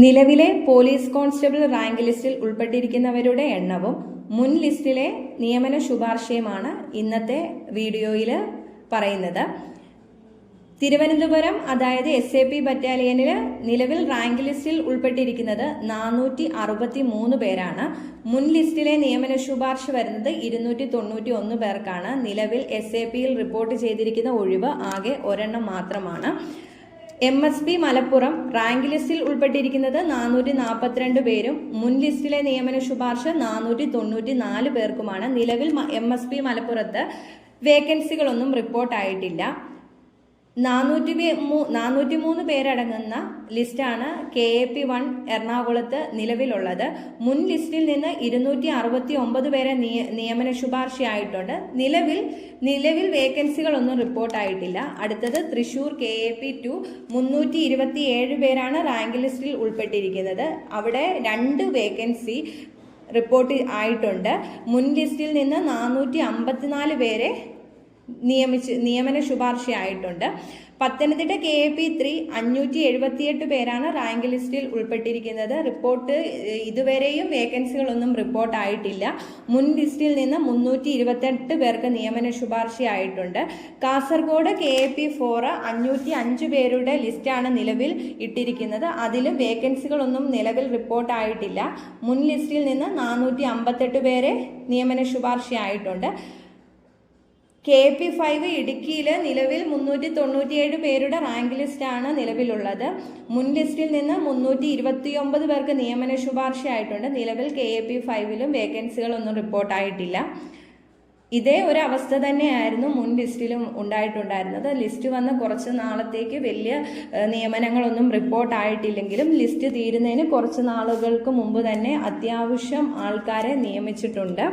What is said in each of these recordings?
നിലവിലെ police constable rank ലിസ്റ്റിൽ ഉൾപ്പെട്ടിരിക്കുന്നവരുടെ എണ്ണവും മുൻ ലിസ്റ്റിലെ നിയമന ശുപാർശയുമാണ് ഇന്നത്തെ വീഡിയോയിൽ പറയുന്നത്. തിരുവനന്തപുരം അതായത് എസ് എ പി ബറ്റാലിയനിൽ നിലവിൽ റാങ്ക് ലിസ്റ്റിൽ ഉൾപ്പെട്ടിരിക്കുന്നത് നാനൂറ്റി അറുപത്തി മൂന്ന് പേരാണ്. മുൻ ലിസ്റ്റിലെ നിയമന ശുപാർശ വരുന്നത് ഇരുന്നൂറ്റി തൊണ്ണൂറ്റി ഒന്ന് പേർക്കാണ്. നിലവിൽ എസ് എ പിയിൽ റിപ്പോർട്ട് ചെയ്തിരിക്കുന്ന ഒഴിവ് ആകെ ഒരെണ്ണം മാത്രമാണ്. M S P Malappuram rank ലിസ്റ്റിൽ ഉൾപ്പെട്ടിരിക്കുന്നത് നാനൂറ്റി നാൽപ്പത്തിരണ്ട് പേരും മുൻ ലിസ്റ്റിലെ നിയമന ശുപാർശ നാനൂറ്റി തൊണ്ണൂറ്റി നാല് പേർക്കുമാണ്. നിലവിൽ എം എസ് പി മലപ്പുറത്ത് വേക്കൻസികളൊന്നും റിപ്പോർട്ടായിട്ടില്ല. നാനൂറ്റി നാനൂറ്റി മൂന്ന് പേരടങ്ങുന്ന ലിസ്റ്റാണ് കെ എ പി വൺ എറണാകുളത്ത് നിലവിലുള്ളത്. മുൻ ലിസ്റ്റിൽ നിന്ന് ഇരുന്നൂറ്റി അറുപത്തി ഒമ്പത് പേരെ നിയ- നിയമന ശുപാർശയായിട്ടുണ്ട്. നിലവിൽ നിലവിൽ വേക്കൻസികളൊന്നും റിപ്പോർട്ടായിട്ടില്ല. അടുത്തത് Thrissur K A P two മുന്നൂറ്റി ഇരുപത്തി ഏഴ് പേരാണ് റാങ്ക് ലിസ്റ്റിൽ ഉൾപ്പെട്ടിരിക്കുന്നത്. അവിടെ രണ്ട് വേക്കൻസി റിപ്പോർട്ട് ആയിട്ടുണ്ട്. മുൻ ലിസ്റ്റിൽ നിന്ന് നാനൂറ്റി അമ്പത്തിനാല് പേരെ നിയമിച്ച് നിയമന ശുപാർശയായിട്ടുണ്ട്. Pathanamthitta K A P three അഞ്ഞൂറ്റി എഴുപത്തിയെട്ട് പേരാണ് റാങ്ക് ലിസ്റ്റിൽ ഉൾപ്പെട്ടിരിക്കുന്നത്. റിപ്പോർട്ട് ഇതുവരെയും വേക്കൻസികളൊന്നും റിപ്പോർട്ട് ആയിട്ടില്ല മുൻ ലിസ്റ്റിൽ നിന്ന് മുന്നൂറ്റി ഇരുപത്തെട്ട് പേർക്ക് നിയമന ശുപാർശയായിട്ടുണ്ട്. Kasaragod K A P four അഞ്ഞൂറ്റി അഞ്ച് പേരുടെ ലിസ്റ്റാണ് നിലവിൽ ഇട്ടിരിക്കുന്നത്. അതിലും വേക്കൻസികളൊന്നും നിലവിൽ റിപ്പോർട്ട് ആയിട്ടില്ല മുൻ ലിസ്റ്റിൽ നിന്ന് നാനൂറ്റി അമ്പത്തെട്ട് പേരെ നിയമന ശുപാർശയായിട്ടുണ്ട്. കെ പി ഫൈവ് ഇടുക്കിയിൽ നിലവിൽ മുന്നൂറ്റി തൊണ്ണൂറ്റിയേഴ് പേരുടെ റാങ്ക് ലിസ്റ്റാണ് നിലവിലുള്ളത്. മുൻ ലിസ്റ്റിൽ നിന്ന് മുന്നൂറ്റി ഇരുപത്തിയൊമ്പത് പേർക്ക് നിയമന ശുപാർശയായിട്ടുണ്ട്. നിലവിൽ കെ എ പി ഫൈവിലും വേക്കൻസികളൊന്നും റിപ്പോർട്ടായിട്ടില്ല. ഇതേ ഒരു അവസ്ഥ തന്നെയായിരുന്നു മുൻ ലിസ്റ്റിലും ഉണ്ടായിട്ടുണ്ടായിരുന്നത്. ലിസ്റ്റ് വന്ന് കുറച്ച് നാളത്തേക്ക് വലിയ നിയമനങ്ങളൊന്നും റിപ്പോർട്ട് ആയിട്ടില്ലെങ്കിലും ലിസ്റ്റ് തീരുന്നതിന് കുറച്ച് നാളുകൾക്ക് മുമ്പ് തന്നെ അത്യാവശ്യം ആൾക്കാരെ നിയമിച്ചിട്ടുണ്ട്.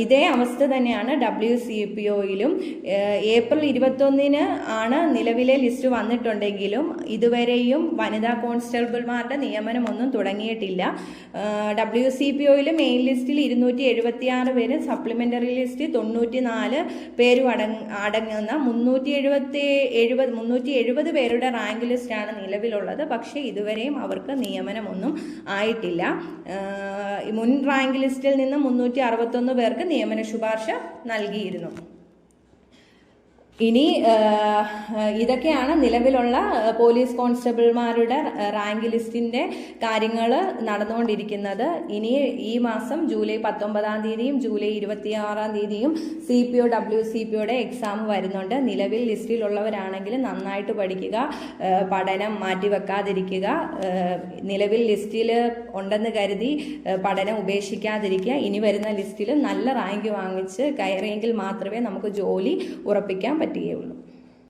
ഇതേ അവസ്ഥ തന്നെയാണ് ഡബ്ല്യു സി പി ഒയിലും ഏപ്രിൽ ഇരുപത്തൊന്നിന് ആണ് നിലവിലെ ലിസ്റ്റ് വന്നിട്ടുണ്ടെങ്കിലും ഇതുവരെയും വനിതാ കോൺസ്റ്റബിൾമാരുടെ നിയമനമൊന്നും തുടങ്ങിയിട്ടില്ല. ഡബ്ല്യു സി പി ഒയിൽ മെയിൻ ലിസ്റ്റിൽ ഇരുന്നൂറ്റി എഴുപത്തി ആറ് പേര് സപ്ലിമെന്ററി ലിസ്റ്റിൽ തൊണ്ണൂറ്റി നാല് പേരും അടങ് അടങ്ങുന്ന മുന്നൂറ്റി എഴുപത്തി എഴുപത് മുന്നൂറ്റി എഴുപത് പേരുടെ റാങ്ക് ലിസ്റ്റാണ് നിലവിലുള്ളത്. പക്ഷേ ഇതുവരെയും അവർക്ക് നിയമനമൊന്നും ആയിട്ടില്ല. മുൻ റാങ്ക് ലിസ്റ്റിൽ നിന്ന് മുന്നൂറ്റി അറുപത്തൊന്ന് പേർക്ക് നിയമന ശുപാർശ നൽകിയിരുന്നു ഇനി ഇതൊക്കെയാണ് നിലവിലുള്ള പോലീസ് കോൺസ്റ്റബിൾമാരുടെ റാങ്ക് ലിസ്റ്റിന്റെ കാര്യങ്ങൾ നടന്നുകൊണ്ടിരിക്കുന്നത്. ഇനി ഈ മാസം ജൂലൈ പത്തൊമ്പതാം തീയതിയും ജൂലൈ ഇരുപത്തിയാറാം തീയതിയും C P O W C P ഒയുടെ എക്സാം വരുന്നുണ്ട്. നിലവിൽ ലിസ്റ്റിലുള്ളവരാണെങ്കിൽ നന്നായിട്ട് പഠിക്കുക പഠനം മാറ്റിവെക്കാതിരിക്കുക നിലവിൽ ലിസ്റ്റിൽ ഉണ്ടെന്ന് കരുതി പഠനം ഉപേക്ഷിക്കാതിരിക്കുക. ഇനി വരുന്ന ലിസ്റ്റിൽ നല്ല റാങ്ക് വാങ്ങിച്ച് കയറിയെങ്കിൽ മാത്രമേ നമുക്ക് ജോലി ഉറപ്പിക്കാൻ പറ്റുകയുള്ളൂ